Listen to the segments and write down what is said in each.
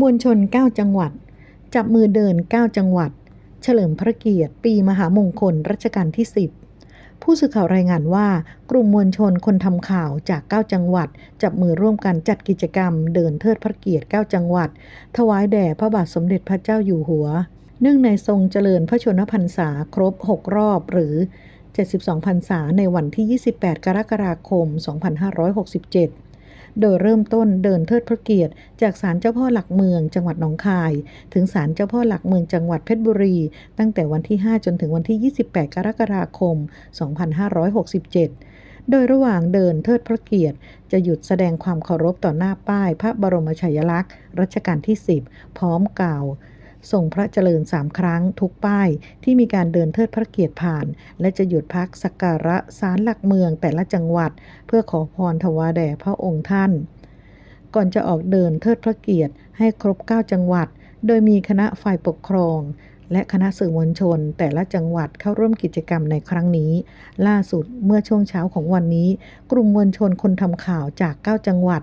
มวลชน 9 จังหวัด จับมือเดิน 9 จังหวัด เฉลิมพระเกียรติ ปีมหามงคลรัชกาลที่ 10 ผู้สื่อข่าวรายงานว่า กลุ่มมวลชนคนทำข่าวจาก 9 จังหวัด จับมือร่วมกันจัดกิจกรรม เดินเทิดพระเกียรติ 9 จังหวัด ถวายแด่พระบาทสมเด็จพระเจ้าอยู่หัว เนื่องในทรงเจริญพระชนมพรรษาครบ 6 รอบหรือ 72 พรรษาในวันที่ 28 กรกฎาคม 2567 โดยเริ่มต้นเดินเทิดพระเกียรติ จากศาลเจ้าพ่อหลักเมืองจังหวัดหนองคาย ถึงศาลเจ้าพ่อหลักเมืองจังหวัดเพชรบุรี ตั้งแต่วันที่ 5 จนถึงวันที่ 28 กรกฎาคม 2567โดยระหว่างเดินเทิดพระเกียรติ จะหยุดแสดงความเคารพต่อหน้าป้าย พระบรมฉายลักษณ์ รัชกาลที่ 10 พร้อมกล่าว ส่งพระเจริญสามครั้งทุกป้ายที่มีการเดินเทิดพระเกียรติผ่าน และจะหยุดพักสักการะศาลหลักเมืองแต่ละจังหวัด เพื่อขอพรถวายแด่พระองค์ท่าน ก่อนจะออกเดินเทิดพระเกียรติให้ครบ 9 จังหวัด โดยมีคณะฝ่ายปกครองและคณะสื่อมวลชนแต่ละจังหวัดเข้าร่วมกิจกรรมในครั้งนี้ ล่าสุดเมื่อช่วงเช้าของวันนี้ กลุ่มมวลชนคนทำข่าวจาก 9 จังหวัด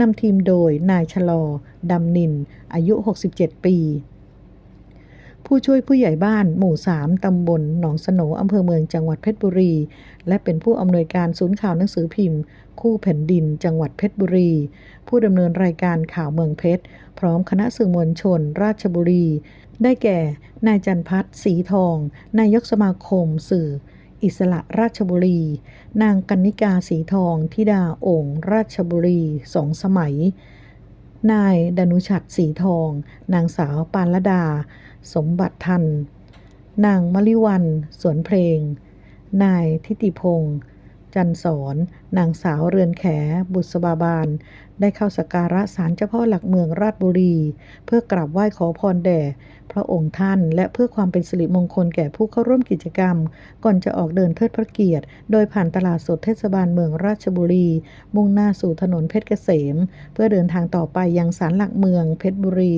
นำทีมโดยนายชะลอดำนิน อายุ 67 ปี ผู้ช่วยผู้ใหญ่บ้านหมู่ 3 ตำบลหนองสโหนอำเภอเมืองจังหวัดเพชรบุรี และเป็นผู้อำนวยการศูนย์ข่าวหนังสือพิมพ์ คู่แผ่นดิน จังหวัดเพชรบุรี ผู้ดำเนินรายการข่าวเมืองเพชร พร้อมคณะสื่อมวลชน ราชบุรี ได้แก่ นายจันพัฒน์สีทอง นายกสมาคมสื่ออิสระราชบุรี นางกันนิกาสีทองธิดาโอ่งราชบุรีสองสมัย นายดนุชัดสีทอง นางสาวปานละดา สมบัติทัน นางมลิวัน สวนเพลง นายทิติพงศ์จันสอน นางสาวเรือนแข บุษบาบาล ได้เข้าสักการะศาลเจ้าพ่อหลักเมืองราชบุรี เพื่อกราบไหว้ขอพรแด่พระองค์ท่าน และเพื่อความเป็นสิริมงคลแก่ผู้เข้าร่วมกิจกรรม ก่อนจะออกเดินเทิดพระเกียรติ โดยผ่านตลาดสดเทศบาลเมืองราชบุรี มุ่งหน้าสู่ถนนเพชรเกษม เพื่อเดินทางต่อไปยังศาลหลักเมืองเพชรบุรี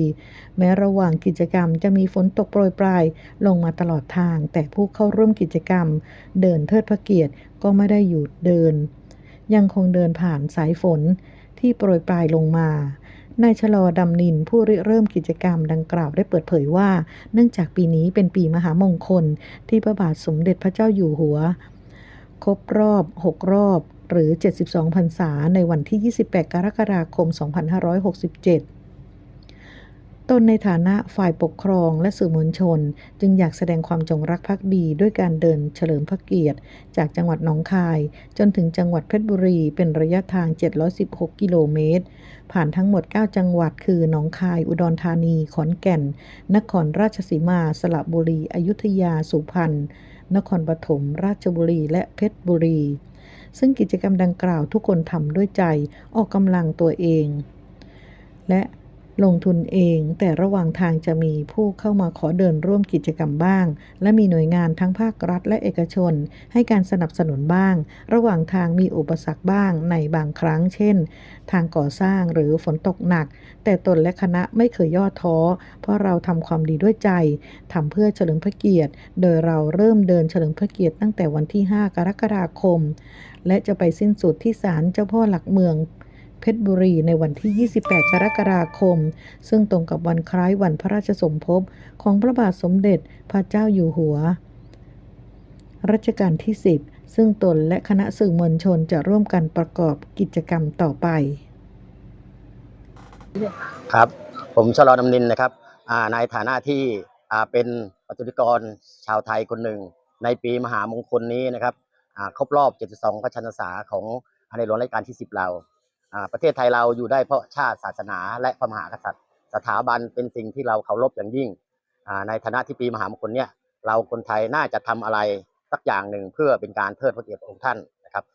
แม้ระหว่างกิจกรรมจะมีฝนตกโปรยปลายลงมาตลอดทาง แต่ผู้เข้าร่วมกิจกรรม เดินเทิดพระเกียรติก็ไม่ได้หยุดเดิน ยังคงเดินผ่านสายฝน ที่โปรยปลายลงมานายชะลอดำนินผู้ริเริ่มกิจกรรมดังกล่าวได้เปิดเผยว่า เนื่องจากปีนี้เป็นปีมหามงคล ที่พระบาทสมเด็จพระเจ้าอยู่หัว ครบรอบ 6 รอบ หรือ 72 พรรษา ในวันที่ 28 กรกฎาคม 2567 ตนในฐานะฝ่ายปกครองและสื่อมวลชน จึงอยากแสดงความจงรักภักดีด้วยการเดินเฉลิมพระเกียรติ จากจังหวัดหนองคาย จนถึงจังหวัดเพชรบุรี เป็นระยะทาง 716 กิโลเมตร ผ่านทั้งหมด 9 จังหวัดคือหนองคาย อุดรธานี ขอนแก่น นครราชสีมา สระบุรี อยุธยา สุพรรณ นครปฐม ราชบุรี และเพชรบุรี ซึ่งกิจกรรมดังกล่าวทุกคนทำด้วยใจ ออกกำลังตัวเอง และ ลงทุนเองแต่ระหว่างทางจะมีผู้เข้ามาขอเดินร่วมกิจกรรมบ้าง และมีหน่วยงานทั้งภาครัฐและเอกชน ให้การสนับสนุนบ้าง ระหว่างทางมีอุปสรรคบ้างในบางครั้ง เช่น ทางก่อสร้างหรือฝนตกหนัก แต่ตนและคณะไม่เคยย่อท้อ เพราะเราทำความดีด้วยใจทำเพื่อเฉลิมพระเกียรติ โดยเราเริ่มเดินเฉลิมพระเกียรติตั้งแต่วันที่ 5 กรกฎาคม และจะไปสิ้นสุดที่ศาลเจ้าพ่อหลักเมือง เพชรบุรีในวันที่ 28 กรกฎาคม ซึ่งตรงกับวันคล้ายวันพระราชสมภพของพระบาทสมเด็จพระเจ้าอยู่หัว รัชกาลที่ 10 ซึ่งตนและคณะสื่อมวลชนจะร่วมกันประกอบกิจกรรมต่อไป ครับ ผมชลอดำนินนะครับอ่าในฐานะที่เป็นปฏิกรชาวไทยคนหนึ่ง ในปีมหามงคลนี้นะครับครบรอบ 72 พระชนษาของในหลวงรัชกาลที่ 10 เรา ประเทศไทยเราอยู่ได้เพราะชาติศาสนาและพระมหากษัตริย์ สถาบันเป็นสิ่งที่เราเคารพอย่างยิ่ง ในฐานะที่ปีมหามงคลเนี่ยเราคนไทยน่าจะทำอะไรสักอย่างหนึ่งเพื่อเป็นการเทิดพระเกียรติองค์ท่านนะครับ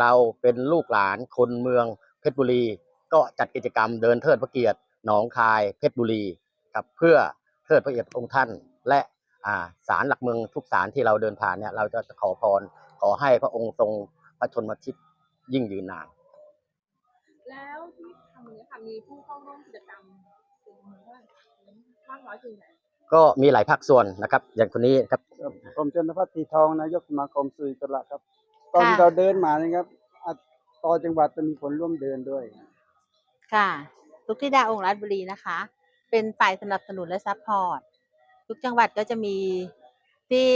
เราเป็นลูกหลานคนเมืองเพชรบุรี ก็จัดกิจกรรมเดินเทิดพระเกียรติหนองคายเพชรบุรีครับเพื่อเทิดพระเกียรติองค์ท่าน และอ่าศาลหลักเมืองทุกศาลที่เราเดินผ่านเนี่ยเราจะขอพรขอให้พระองค์ทรงพระชนมชิตยิ่งยืนนาน ที่ทำนี้ค่ะมีผู้เข้าร่วมกิจกรรมเป็นจำนวนเท่าไหร่มากน้อยเพียงไหนก็มีหลายภาคส่วนนะครับ อย่างคนนี้ครับครับผมชนพัฒน์ทีทองนายกสมาคมสื่ออิสระครับ ตอนค่ะที่เราเดินมานะครับอะต่อจังหวัดจะมีคนร่วมเดินด้วย ค่ะลุกธิดาองค์ราชบุรีนะคะเเป็นฝ่ายสนับสนุนและซัพพอร์ตทุกจังหวัดก็จะมีที่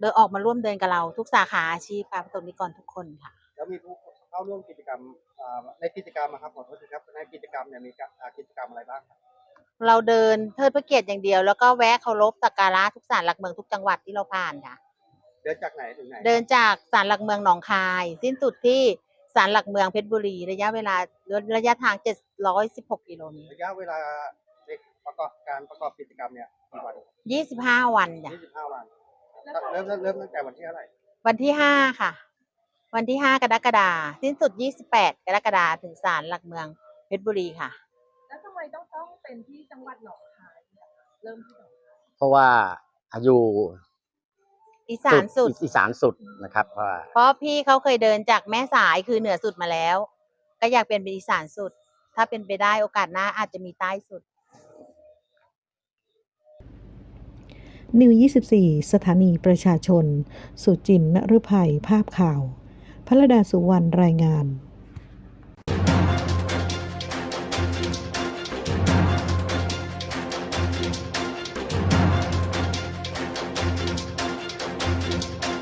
เดินออกมาร่วมเดินกับเรา ทุกสาขาอาชีพค่ะประสบนิกรทุกคนค่ะ แล้วมีผู้ เข้าร่วมกิจกรรมอ่าในกิจกรรมอะครับขอโทษทีครับในกิจกรรมเนี่ยมีกะอ่ากิจกรรมอะไรบ้างครับเราเดินเทิดพระเกียรติอย่างเดียว แล้วก็แวะเคารพสักการะทุกศาลหลักเมืองทุกจังหวัดที่เราผ่านค่ะ เดินจากไหนถึงไหนเดินจากศาลหลักเมืองหนองคาย สิ้นสุดที่ศาลหลักเมืองเพชรบุรี ระยะเวลาระยะทาง 716 กิโลเมตรระยะเวลาในประกอบการประกอบกิจกรรมเนี่ยกี่วัน25 วันจ้ะ25วันเริ่มเริ่มเริ่มตั้งแต่วันที่เท่าไหร่วันที่ 5 ค่ะ วันที่ 5 กรกฎาคมสิ้นสุด 28 กรกฎาคมถึงศาลหลักเมืองเพชรบุรีค่ะ แล้วทำไมต้องต้องเป็นที่จังหวัดหนองคายเนี่ยคะเริ่มที่หนองคายเพราะว่าอยู่อีสานสุด อีสานสุดนะครับ เพราะว่าเพราะพี่เขาเคยเดินจากแม่สายคือเหนือสุดมาแล้ว ก็อยากเป็นเป็นอีสานสุด ถ้าเป็นไปได้โอกาสหน้าอาจจะมีใต้สุด นิว 24 สถานีประชาชน สุจินต์นฤภัยภาพข่าว พระดาสุวรรณรายงาน